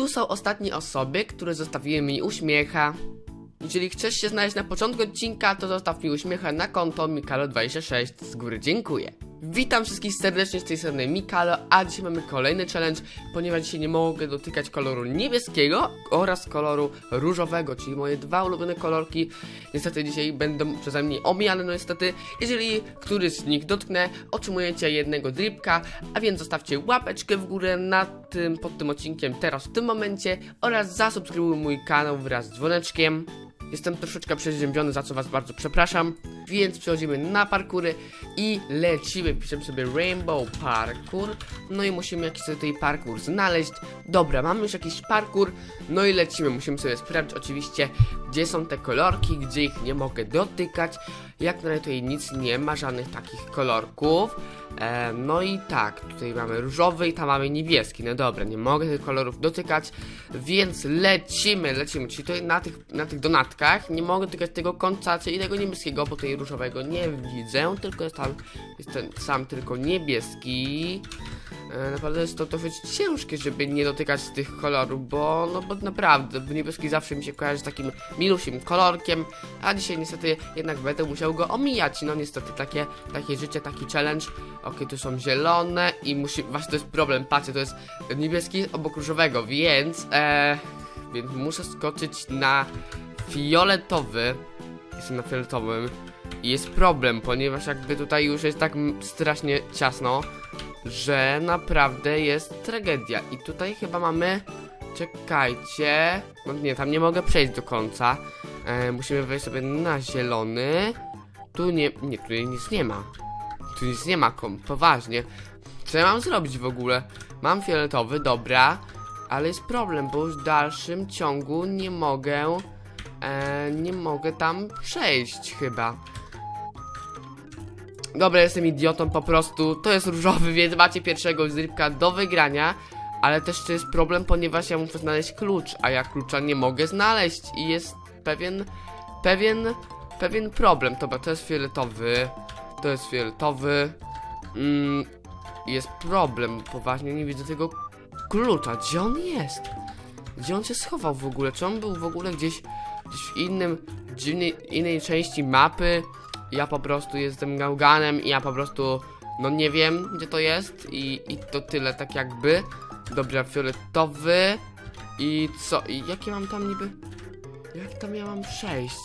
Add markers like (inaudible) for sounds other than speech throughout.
tu są ostatnie osoby, które zostawiły mi uśmiecha. Jeżeli chcesz się znaleźć na początku odcinka, to zostaw mi uśmiecha na konto Mikalo26. Z góry dziękuję. Witam wszystkich serdecznie z tej strony Mikalo, a dzisiaj mamy kolejny challenge, ponieważ dzisiaj nie mogę dotykać koloru niebieskiego oraz koloru różowego, czyli moje dwa ulubione kolorki. Niestety dzisiaj będą przeze mnie omijane, no niestety, jeżeli któryś z nich dotknę, otrzymujecie jednego dripka, a więc zostawcie łapeczkę w górę na tym, pod tym odcinkiem teraz w tym momencie oraz zasubskrybuj mój kanał wraz z dzwoneczkiem. Jestem troszeczkę przeziębiony, za co was bardzo przepraszam. Więc przechodzimy na parkury i lecimy. Piszemy sobie Rainbow Parkour. No i musimy jakiś sobie tutaj parkour znaleźć. Dobra, mamy już jakiś parkour. No i lecimy. Musimy sobie sprawdzić oczywiście, gdzie są te kolorki, gdzie ich nie mogę dotykać. Jak na razie tutaj nic nie ma, żadnych takich kolorków. E, no i tak, tutaj mamy różowy i tam mamy niebieski. No dobra, nie mogę tych kolorów dotykać, więc lecimy, lecimy. Czyli tutaj na tych, na tych donatkach nie mogę dotykać tego końca, czyli tego niebieskiego, bo tutaj różowego nie widzę, tylko jest tam, jest ten sam tylko niebieski. E, Naprawdę jest to dosyć ciężkie, żeby nie dotykać tych kolorów, bo no bo naprawdę, bo niebieski zawsze mi się kojarzy z takim milusiem kolorkiem, a dzisiaj niestety jednak będę musiał go omijać. No niestety takie, takie życie, taki challenge. Okej, tu są zielone i musi, właśnie to jest problem, patrzcie, to jest niebieski obok różowego, więc, e, więc muszę skoczyć na fioletowy. Jestem na fioletowym i jest problem, ponieważ jakby tutaj już jest tak strasznie ciasno, że naprawdę jest tragedia. I tutaj chyba mamy. Czekajcie. No nie, tam nie mogę przejść do końca. E, musimy wejść sobie na zielony. Tu nie. Nie, tu nic nie ma. Tu nic nie ma, kom, poważnie. Co ja mam zrobić w ogóle? Mam fioletowy, dobra. Ale jest problem, bo już w dalszym ciągu nie mogę. E, nie mogę tam przejść chyba. Dobra, jestem idiotą po prostu. To jest różowy, (laughs) więc macie pierwszego z rybka do wygrania. Ale też to jest problem, ponieważ ja muszę znaleźć klucz, a ja klucza nie mogę znaleźć i jest pewien, pewien, pewien problem. Dobra, to jest fioletowy, to jest fioletowy. Mm, jest problem, poważnie nie widzę tego klucza. Gdzie on jest? Gdzie on się schował w ogóle? Czy on był w ogóle gdzieś, gdzieś w innym, dziwnej, innej części mapy? Ja po prostu jestem gałganem i ja po prostu, no nie wiem gdzie to jest i, i to tyle tak jakby. Dobra, fioletowy i co? I jakie mam tam niby? Jak tam ja mam przejść?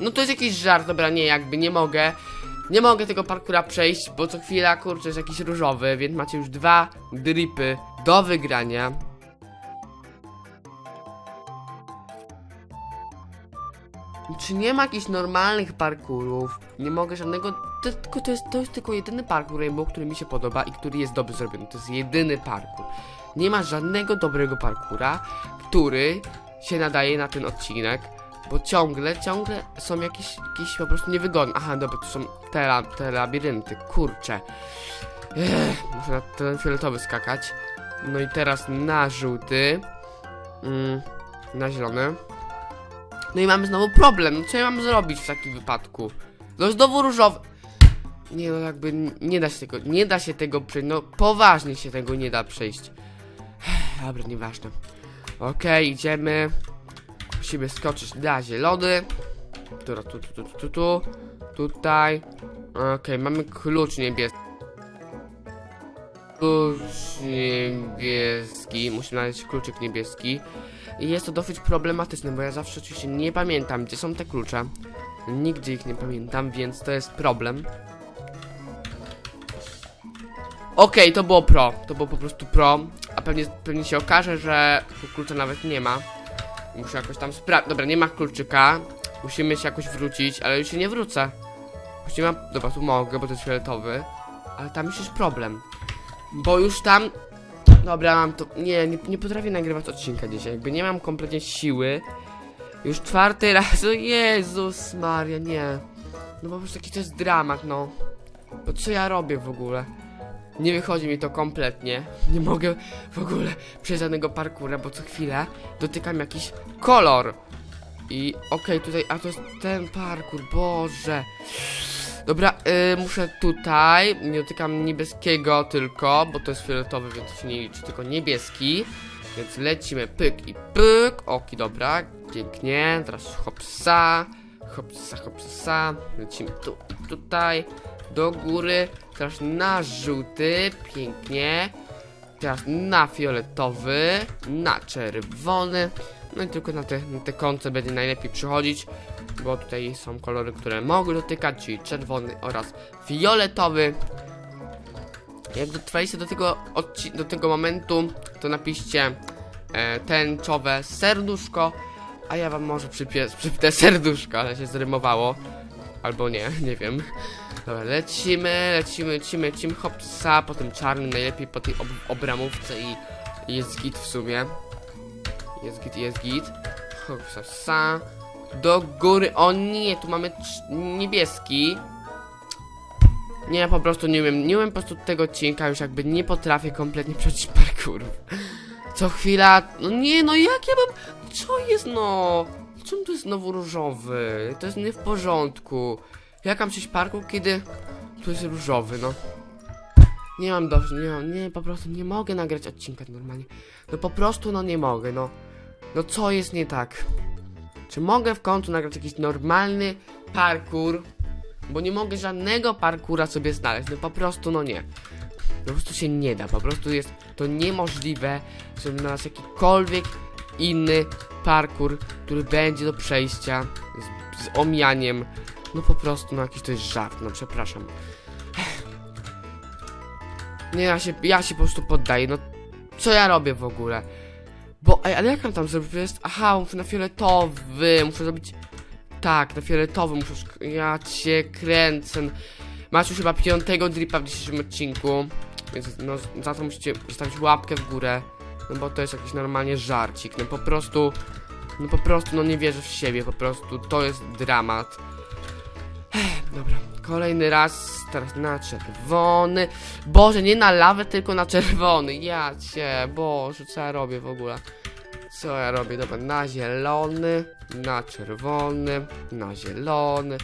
No to jest jakiś żart, dobra, nie, jakby nie mogę. Nie mogę tego parkura przejść, bo co chwila, kurczę, jest jakiś różowy, więc macie już dwa dripy do wygrania. Czy nie ma jakichś normalnych parkurów? Nie mogę żadnego. To, tylko to, jest, to jest tylko jedyny parkour Rainbow, który mi się podoba i który jest dobrze zrobiony. To jest jedyny parkour. Nie ma żadnego dobrego parkura, który się nadaje na ten odcinek. Bo ciągle, ciągle są jakieś, jakieś po prostu niewygodne. Aha, dobra, to są te, te labirynty. Kurczę. Ech, muszę na ten fioletowy skakać. No i teraz na żółty. Mm, na zielony. No i mamy znowu problem. Co ja mam zrobić w takim wypadku? No znowu różowy. Nie no jakby nie da się tego, nie da się tego przejść. No poważnie się tego nie da przejść. Dobra, nieważne. Okej, idziemy. Musimy skoczyć na zielony. Dobra, tu, tu, tu, tu, tu, tu. Tutaj. Okej, mamy klucz niebieski. Klucz niebieski. Musimy znaleźć kluczyk niebieski. I jest to dosyć problematyczne, bo ja zawsze oczywiście nie pamiętam, gdzie są te klucze. Nigdzie ich nie pamiętam, więc to jest problem. Okej, to było pro. To było po prostu pro. A pewnie, pewnie się okaże, że klucza nawet nie ma. Muszę jakoś tam sprawdzić. Dobra, nie ma kluczyka. Musimy się jakoś wrócić, ale już się nie wrócę. Już nie ma. Dobra, tu mogę, bo to jest fioletowy. Ale tam już jest problem. Bo już tam Dobra, mam to. Nie, nie, nie potrafię nagrywać odcinka dzisiaj. Jakby nie mam kompletnie siły. Już czwarty raz. O Jezus Maria, nie. No po prostu taki to jest dramat, no. Bo co ja robię w ogóle? Nie wychodzi mi to kompletnie. Nie mogę w ogóle przejść żadnego parkura, bo co chwilę dotykam jakiś kolor. I okej, tutaj, a to jest ten parkur, Boże. Dobra, y, muszę tutaj. Nie dotykam niebieskiego tylko, bo to jest fioletowy, więc się nie liczy, tylko niebieski. Więc lecimy pyk i pyk. Oki, dobra, pięknie. Teraz hopsa, hopsa, hopsa. Lecimy tu tutaj, do góry. Teraz na żółty, pięknie. Teraz na fioletowy, na czerwony. No i tylko na te, na te kąty będzie najlepiej przychodzić, bo tutaj są kolory, które mogę dotykać, czyli czerwony oraz fioletowy. Jak dotrwaliście do tego, do tego momentu, to napiszcie e, tęczowe serduszko, a ja wam może przypnę serduszko, ale się zrymowało. Albo nie, (laughs) nie wiem. Dobra, lecimy, lecimy, lecimy, lecimy, hopsa, po tym czarnym, najlepiej po tej ob obramówce i jest git w sumie. Jest git, jest git. Hopsa, sa. Do góry, o nie, tu mamy niebieski. Nie, ja po prostu nie umiem, nie umiem po prostu tego odcinka, już jakby nie potrafię kompletnie (laughs) przejść parkourów. Co chwila, no nie, no jak ja mam, co jest no? Czym to jest znowu różowy? To jest nie w porządku. Jak mam przejść parkour, kiedy tu jest różowy, no? Nie mam dość, nie nie, po prostu nie mogę nagrać odcinka normalnie. No po prostu, no nie mogę, no. No co jest nie tak? Czy mogę w końcu nagrać jakiś normalny parkour? Bo nie mogę żadnego parkura sobie znaleźć, no po prostu, no nie. Po prostu się nie da, po prostu jest to niemożliwe, żeby znaleźć jakikolwiek inny parkour, który będzie do przejścia z, z omijaniem. No po prostu, no jakiś to jest żart, no przepraszam. Nie, ja się, ja się po prostu poddaję, no co ja robię w ogóle? Bo, ej, ale jak mam tam zrobić? Jest, aha, muszę na fioletowy, muszę zrobić, tak, na fioletowy muszę, ja cię kręcę. Macie już chyba piątego dripa w dzisiejszym odcinku, więc no, za to musicie zostawić łapkę w górę, no bo to jest jakiś normalnie żarcik, no po prostu, no po prostu, no nie wierzę w siebie, po prostu, to jest dramat. Dobra, kolejny raz, teraz na czerwony. Boże, nie na lawę, tylko na czerwony. Ja cię, Boże, co ja robię w ogóle? Co ja robię? Dobra, na zielony, na czerwony, na zielony.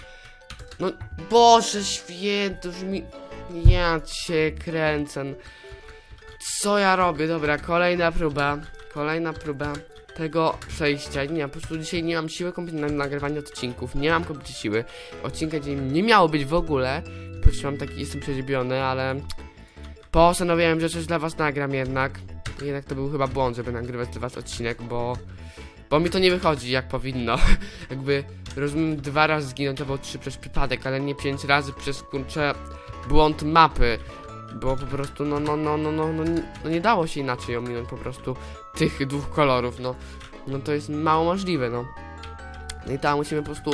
No, Boże święty, już mi... Ja cię kręcę. Co ja robię? Dobra, kolejna próba. Kolejna próba tego przejścia. Nie, po prostu dzisiaj nie mam siły kompletnie na nagrywanie odcinków. Nie mam kompletnie siły. Odcinka dzisiaj nie miało być w ogóle. Przecież mam taki, jestem przeziębiony, ale postanowiłem, że coś dla was nagram jednak. Jednak to był chyba błąd, żeby nagrywać dla was odcinek, bo bo mi to nie wychodzi jak powinno. (laughs) Jakby rozumiem dwa razy zginął, to było trzy przez przypadek, ale nie pięć razy przez kurczę błąd mapy. Bo po prostu no no no no no no, no nie dało się inaczej ominąć po prostu tych dwóch kolorów, no. No to jest mało możliwe, no. No i tam musimy po prostu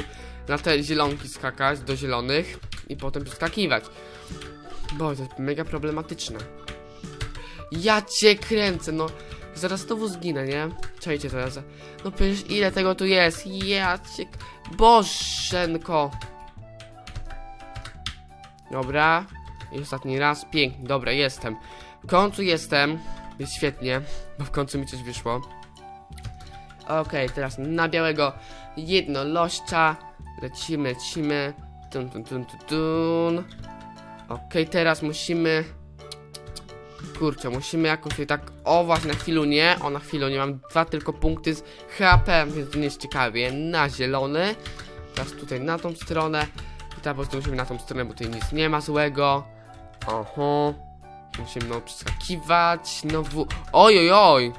na te zielonki skakać do zielonych i potem przeskakiwać. Bo to jest mega problematyczne. Ja cię kręcę, no. Zaraz znowu zginę, nie? Czajcie teraz. No przecież ile tego tu jest? Ja cię... Bożenko. Dobra. I ostatni raz. Pięknie, dobra, jestem. W końcu jestem. Jest świetnie, bo w końcu mi coś wyszło. Okej, teraz na białego jednolościa. Lecimy, lecimy. Tun, tun, tun, tun, tun. Okej, teraz musimy... Kurczę, musimy jakoś tutaj tak... O, właśnie, na chwilę nie. O, na chwilę nie. Mam dwa tylko punkty z HP, więc nie jest ciekawie. Na zielony. Teraz tutaj na tą stronę. I teraz po prostu musimy na tą stronę, bo tutaj nic nie ma złego. Oho. Musimy no przeskakiwać. Znowu... Oj, oj, oj.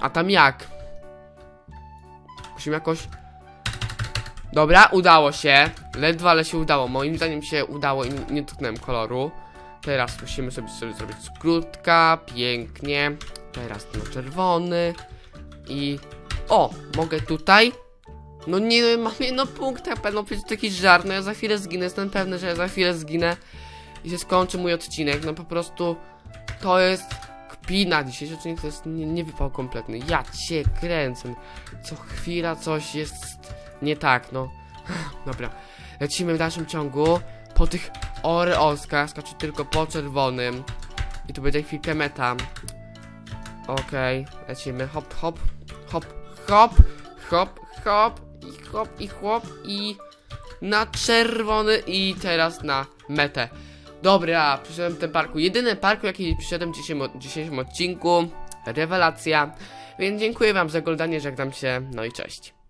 A tam jak? Musimy jakoś... Dobra, udało się. Ledwo, ale się udało. Moim zdaniem się udało i nie dotknąłem koloru. Teraz musimy sobie, sobie zrobić skrótka. Pięknie. Teraz na czerwony. I... O! Mogę tutaj? No nie, no, mam jedno punkt HP, no przecież to jakiś żart, no ja za chwilę zginę, jestem pewny, że ja za chwilę zginę i się skończy mój odcinek, no po prostu to jest kpina, dzisiejszy odcinek to jest nie, nie wypał kompletny, ja cię kręcę, co chwila coś jest nie tak, no, (laughs) dobra, lecimy w dalszym ciągu, po tych oreoskach, skaczę tylko po czerwonym. I tu będzie chwilkę meta, okej, lecimy, hop, hop, hop, hop, hop, hop, i hop, i chłop, i na czerwony i teraz na metę. Dobra, przyszedłem ten parku. Jedyny parku, jaki przyszedłem w dzisiejszym, dzisiejszym odcinku. rewelacja. Więc dziękuję wam za oglądanie, żegnam się, no i cześć.